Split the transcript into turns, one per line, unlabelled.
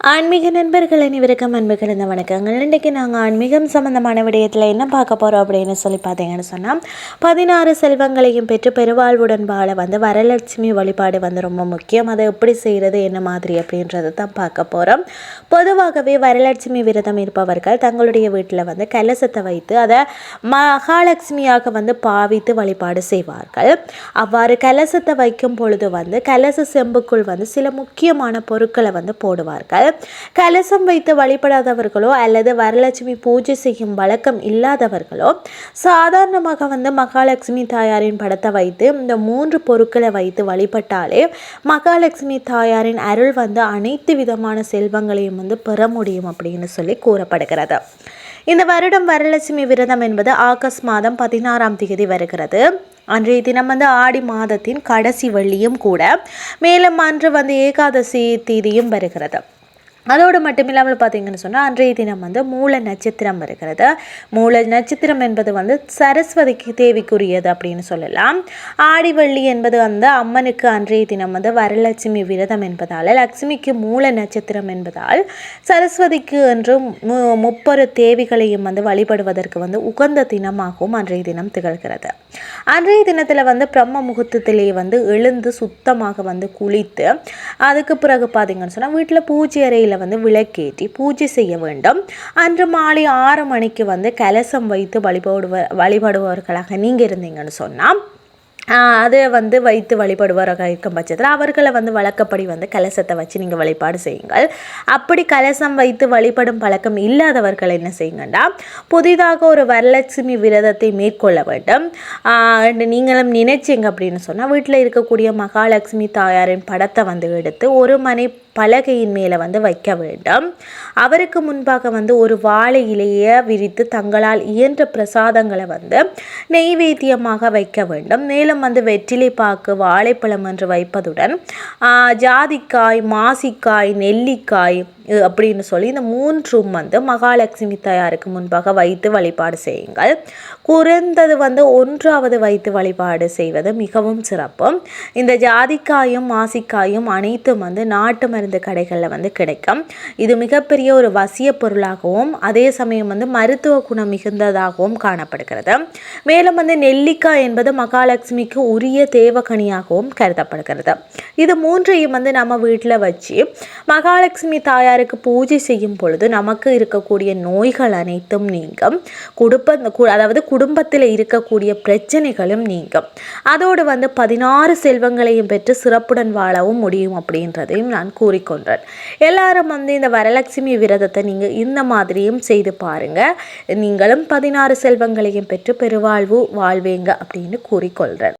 ஆன்மீக நண்பர்கள் அனைவருக்கும் அன்பு கலந்த வணக்கங்கள். இன்றைக்கி நாங்கள் ஆன்மீகம் சம்மந்தமான விடயத்தில் என்ன பார்க்க போகிறோம் அப்படின்னு சொல்லி பார்த்தீங்கன்னு சொன்னால் பதினாறு செல்வங்களையும் பெற்று பெருவாழ்வுடன் வாழ வந்து வரலட்சுமி வழிபாடு வந்து ரொம்ப முக்கியம். அதை எப்படி செய்கிறது என்ன மாதிரி அப்படின்றத தான் பார்க்க போகிறோம் பொதுவாகவே வரலட்சுமி விரதம் இருப்பவர்கள் தங்களுடைய வீட்டில் வந்து கலசத்தை வைத்து அதை மகாலட்சுமியாக வந்து பாவித்து வழிபாடு செய்வார்கள். அவ்வாறு கலசத்தை வைக்கும் பொழுது வந்து கலச செம்புக்குள் வந்து சில முக்கியமான பொருட்களை வந்து போடுவார்கள். கலசம் வைத்து வழிபடாதவர்களோ அல்லது வரலட்சுமி பூஜை செய்யும் வழக்கம் இல்லாதவர்களோ சாதாரணமாக வந்து மகாலட்சுமி தாயாரின் படத்தை வைத்து இந்த மூன்று பொருட்களை வைத்து வழிபட்டாலே மகாலட்சுமி தாயாரின் அருள் வந்து அனைத்து விதமான செல்வங்களையும் வந்து பெற முடியும் அப்படின்னு சொல்லி கூறப்படுகிறது. இந்த வருடம் வரலட்சுமி விரதம் என்பது ஆகஸ்ட் மாதம் பதினாறாம் தேதி வருகிறது. அன்றைய தினம் வந்து ஆடி மாதத்தின் கடைசி வெள்ளியும் கூட மேலும் அன்று வந்து ஏகாதசி தேதியும் வருகிறது. அதோடு மட்டும் இல்லாமல் பார்த்தீங்கன்னு சொன்னால் அன்றைய தினம் வந்து மூல நட்சத்திரம் இருக்கிறது. மூல நட்சத்திரம் என்பது வந்து சரஸ்வதிக்கு தேவிக்குரியது அப்படின்னு சொல்லலாம். ஆடிவள்ளி என்பது வந்து அம்மனுக்கு அன்றைய தினம் வந்து வரலட்சுமி விரதம் என்பதால் லக்ஷ்மிக்கு மூல நட்சத்திரம் என்பதால் சரஸ்வதிக்கு என்று மு முப்பொரு தேவிகளையும் வந்து வழிபடுவதற்கு வந்து உகந்த தினமாகவும் அன்றைய தினம் திகழ்கிறது. அன்றைய தினத்தில் வந்து பிரம்ம முகூர்த்தத்திலேயே வந்து எழுந்து சுத்தமாக வந்து குளித்து அதுக்கு பிறகு பார்த்தீங்கன்னு சொன்னால் வீட்டில் பூஜை அறையில் வந்து விளக்கேற்றி பூஜை செய்ய வேண்டும். அன்று மாலை ஆறு மணிக்கு வந்து கலசம் வைத்து வழிபடுவ வழிபடுபவர்களாக நீங்கள் இருந்தீங்கன்னு சொன்னால் அதை வந்து வைத்து வழிபடுவாராக இருக்கும் பட்சத்தில். அவர்களை வந்து வழக்கப்படி வந்து கலசத்தை வச்சு நீங்கள் வழிபாடு செய்யுங்கள். அப்படி கலசம் வைத்து வழிபடும் பழக்கம் இல்லாதவர்கள் என்ன செய்யுங்கண்டா? புதிதாக ஒரு வரலட்சுமி விரதத்தை மேற்கொள்ள வேண்டும். நீங்களும் நினைச்சிங்க அப்படின்னு சொன்னால் வீட்டில் இருக்கக்கூடிய மகாலட்சுமி தாயாரின் படத்தை வந்து எடுத்து ஒரு மனை பலகையின் மேலே வந்து வைக்க வேண்டும். அவருக்கு முன்பாக வந்து ஒரு வாழை இலையை விரித்து தங்களால் இயன்ற பிரசாதங்களை வந்து நெய்வேத்தியமாக வைக்க வேண்டும். மேலும் வந்து வெற்றிலை பாக்கு வாழைப்பழம் என்று வைப்பதுடன் ஜாதிக்காய் மாசிக்காய் நெல்லிக்காய் அப்படின்னு சொல்லி இந்த மூன்றும் வந்து மகாலட்சுமி தாயாருக்கு முன்பாக வைத்து வழிபாடு செய்யுங்கள். குறைந்தது வந்து ஒன்றாவது வைத்து வழிபாடு செய்வது மிகவும் சிறப்பு. இந்த ஜாதிக்காயும் மாசிக்காயும் அனைத்தும் வந்து நாட்டு மருந்து கடைகளில் வந்து கிடைக்கும். இது மிகப்பெரிய ஒரு வசிய பொருளாகவும் அதே சமயம் வந்து மருத்துவ குணம் மிகுந்ததாகவும் காணப்படுகிறது. மேலும் வந்து நெல்லிக்காய் என்பது மகாலட்சுமிக்கு உரிய தேவகனியாகவும் கருதப்படுகிறது. இது மூன்றையும் வந்து நம்ம வீட்டில் வச்சு மகாலட்சுமி தாயார் தாயாருக்கு பூஜை செய்யும் பொழுது நமக்கு இருக்கக்கூடிய நோய்கள் அனைத்தும் நீங்கும். குடும்ப அதாவது குடும்பத்தில் இருக்கக்கூடிய பிரச்சனைகளும் நீங்கும். அதோடு வந்து பதினாறு செல்வங்களையும் பெற்று சிறப்புடன் வாழவும் முடியும் அப்படின்றதையும் நான் கூறிக்கொன்றேன் எல்லாரும் வந்து இந்த வரலட்சுமி விரதத்தை நீங்கள் இந்த மாதிரியும் செய்து பாருங்கள் நீங்களும் பதினாறு செல்வங்களையும் பெற்று பெருவாழ்வு வாழ்வேங்க அப்படின்னு கூறிக்கொள்கிறேன்